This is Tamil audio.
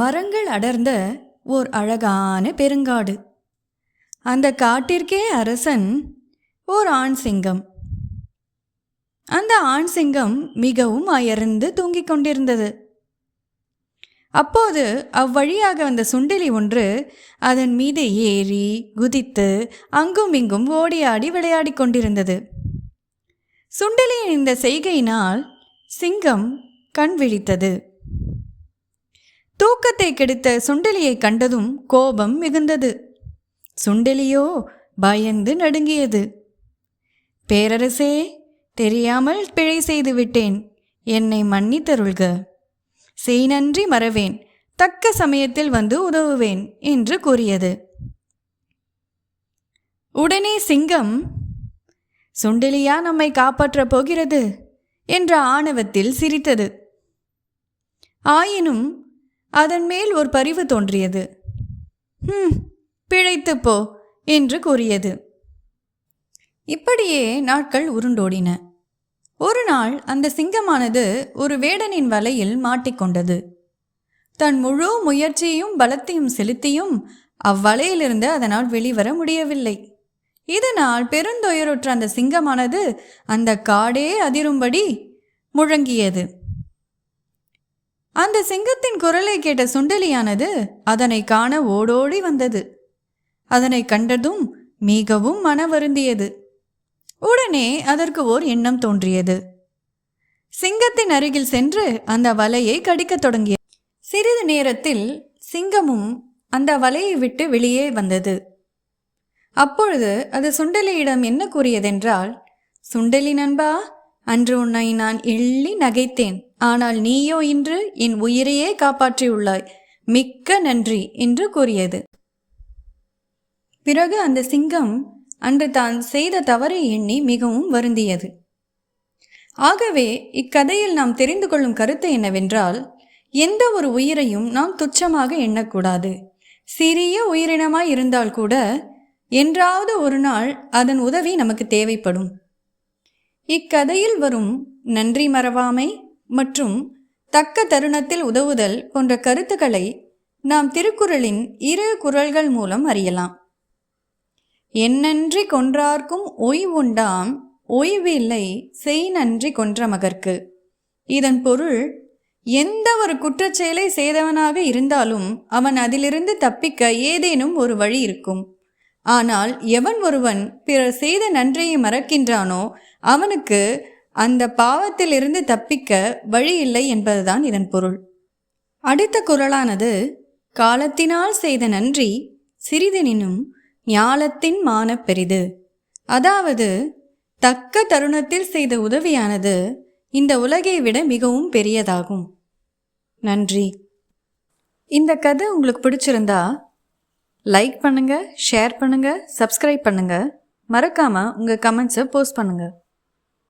மரங்கள் அடர்ந்த ஓர் அழகான பெருங்காடு. அந்த காட்டிற்கே அரசன் ஓர் ஆண் சிங்கம். அந்த ஆண் சிங்கம் மிகவும் அயர்ந்து தூங்கிக் கொண்டிருந்தது. அப்போது அவ்வழியாக வந்த சுண்டெலி ஒன்று அதன் மீது ஏறி குதித்து அங்கும் இங்கும் ஓடியாடி விளையாடி கொண்டிருந்தது. சுண்டெலியின் இந்த செய்கையினால் சிங்கம் கண் விழித்தது. தூக்கத்தை கெடுத்த சுண்டலியை கண்டதும் கோபம் மிகுந்தது. சுண்டெலியோ பயந்து நடுங்கியது. பேரரசே தெரியாமல் பிழை செய்து விட்டேன். என்னை மன்னித்தருள்க. செய் நன்றி மறவேன். தக்க சமயத்தில் வந்து உதவுவேன் என்று கூறியது. உடனே சிங்கம் சுண்டெலியா நம்மை காப்பாற்றப் போகிறது? என்ற ஆணவத்தில் சிரித்தது. ஆயினும் அதன் மேல் ஒரு பரிவு தோன்றியது. ஹம் பிழைத்து போ என்று கூறியது. இப்படியே நாட்கள் உருண்டோடின. ஒரு நாள் அந்த சிங்கமானது ஒரு வேடனின் வலையில் மாட்டிக்கொண்டது தன் முழு முயற்சியையும் பலத்தையும் செலுத்தியும் அவ்வலையிலிருந்து அதனால் வெளிவர முடியவில்லை. இதனால் பெருந்துயருற்ற அந்த சிங்கமானது அந்த காடே அதிரும்படி முழங்கியது. அந்த சிங்கத்தின் குரலை கேட்ட சுண்டலியானது அதனை காண ஓடோடி வந்தது. அதனை கண்டதும் மிகவும் மன வருந்தியது உடனே அதற்கு ஓர் எண்ணம் தோன்றியது. சிங்கத்தின் அருகில் சென்று அந்த வலையை கடிக்கத் தொடங்கிய சிறிது நேரத்தில் சிங்கமும் அந்த வலையை விட்டு வெளியே வந்தது. அப்பொழுது அது சுண்டலியிடம் என்ன கூறியதென்றால் சுண்டலி நண்பா அன்று உன்னை நான் எள்ளி நகைத்தேன். ஆனால் நீயோ இன்று என் உயிரையே காப்பாற்றியுள்ளாய். மிக்க நன்றி என்று கூறியது. பிறகு அந்த சிங்கம் அன்று தான் செய்த தவறை எண்ணி மிகவும் வருந்தியது. ஆகவே இக்கதையில் நாம் தெரிந்து கொள்ளும் கருத்து என்னவென்றால் எந்த ஒரு உயிரையும் நாம் துச்சமாக எண்ணக்கூடாது. சிறிய உயிரினமாய் இருந்தால் கூட என்றாவது ஒரு நாள் அதன் உதவி நமக்கு தேவைப்படும். இக்கதையில் வரும் நன்றி மறவாமை மற்றும் தக்க தருணத்தில் உதவுதல் போன்ற கருத்துக்களை நாம் திருக்குறளின் இரு குரல்கள் மூலம் அறியலாம். என்னன்றி கொன்றார்க்கும் ஓய்வுண்டாம் ஓய்வில்லை செய் நன்றி கொன்ற மகர்க்கு இதன் பொருள் எந்த ஒரு குற்றச்செயலை செய்தவனாக இருந்தாலும் அவன் அதிலிருந்து தப்பிக்க ஏதேனும் ஒரு வழி இருக்கும். ஆனால் எவன் ஒருவன் பிறர் செய்த நன்றியை மறக்கின்றானோ அவனுக்கு அந்த பாவத்திலிருந்து தப்பிக்க வழி இல்லை என்பதுதான் இதன் பொருள். அடுத்த குரலானது காலத்தினால் செய்த நன்றி சிறிதெனினும் ஞாலத்தின் மான பெரிது. அதாவது தக்க தருணத்தில் செய்த உதவியானது இந்த உலகை விட மிகவும் பெரியதாகும். நன்றி. இந்த கதை உங்களுக்கு பிடிச்சிருந்தா லைக் பண்ணுங்கள் ஷேர் பண்ணுங்கள் சப்ஸ்கிரைப் பண்ணுங்கள் மறக்காமல் உங்கள் கமெண்ட்ஸை போஸ்ட் பண்ணுங்கள்